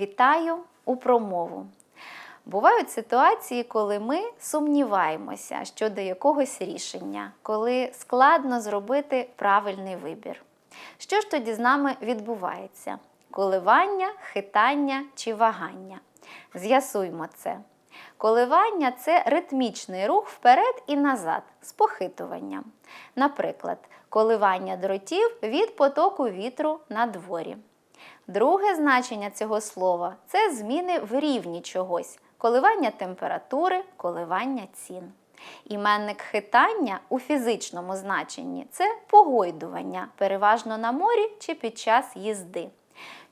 Вітаю у промову. Бувають ситуації, коли ми сумніваємося щодо якогось рішення, коли складно зробити правильний вибір. Що ж тоді з нами відбувається? Коливання, хитання чи вагання? З'ясуймо це. Коливання це ритмічний рух вперед і назад з похитуванням. Наприклад, коливання дротів від потоку вітру на дворі. Друге значення цього слова це зміни в рівні чогось, коливання температури, коливання цін. Іменник хитання у фізичному значенні це погойдування, переважно на морі чи під час їзди.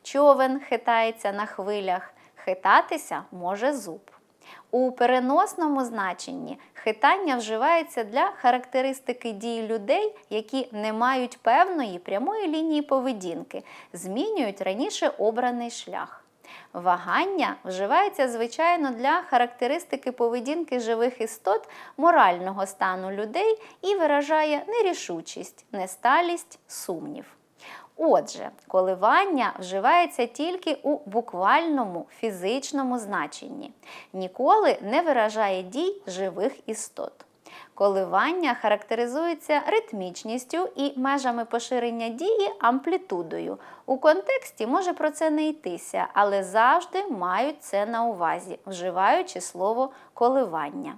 Човен хитається на хвилях, хитатися може зуб. У переносному значенні хитання вживається для характеристики дій людей, які не мають певної прямої лінії поведінки, змінюють раніше обраний шлях. Вагання вживається, звичайно, для характеристики поведінки живих істот морального стану людей і виражає нерішучість, несталість, сумнів. Отже, коливання вживається тільки у буквальному фізичному значенні, ніколи не виражає дій живих істот. Коливання характеризується ритмічністю і межами поширення дії амплітудою. У контексті може про це не йтися, але завжди мають це на увазі, вживаючи слово коливання.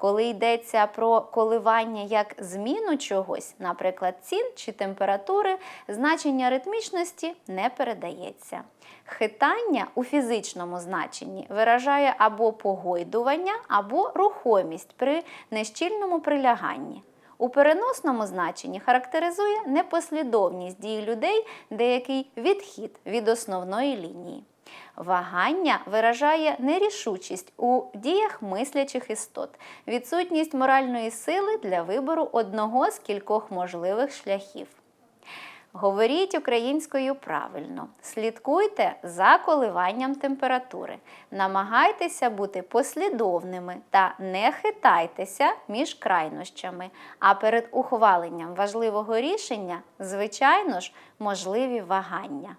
Коли йдеться про коливання як зміну чогось, наприклад, цін чи температури, значення ритмічності не передається. Хитання у фізичному значенні виражає або погойдування, або рухомість при нещільному приляганні. У переносному значенні характеризує непослідовність дій людей, деякий відхід від основної лінії. Вагання виражає нерішучість у діях мислячих істот, відсутність моральної сили для вибору одного з кількох можливих шляхів. Говоріть українською правильно, слідкуйте за коливанням температури, намагайтеся бути послідовними та не хитайтеся між крайнощами. А перед ухваленням важливого рішення, звичайно ж, можливі вагання.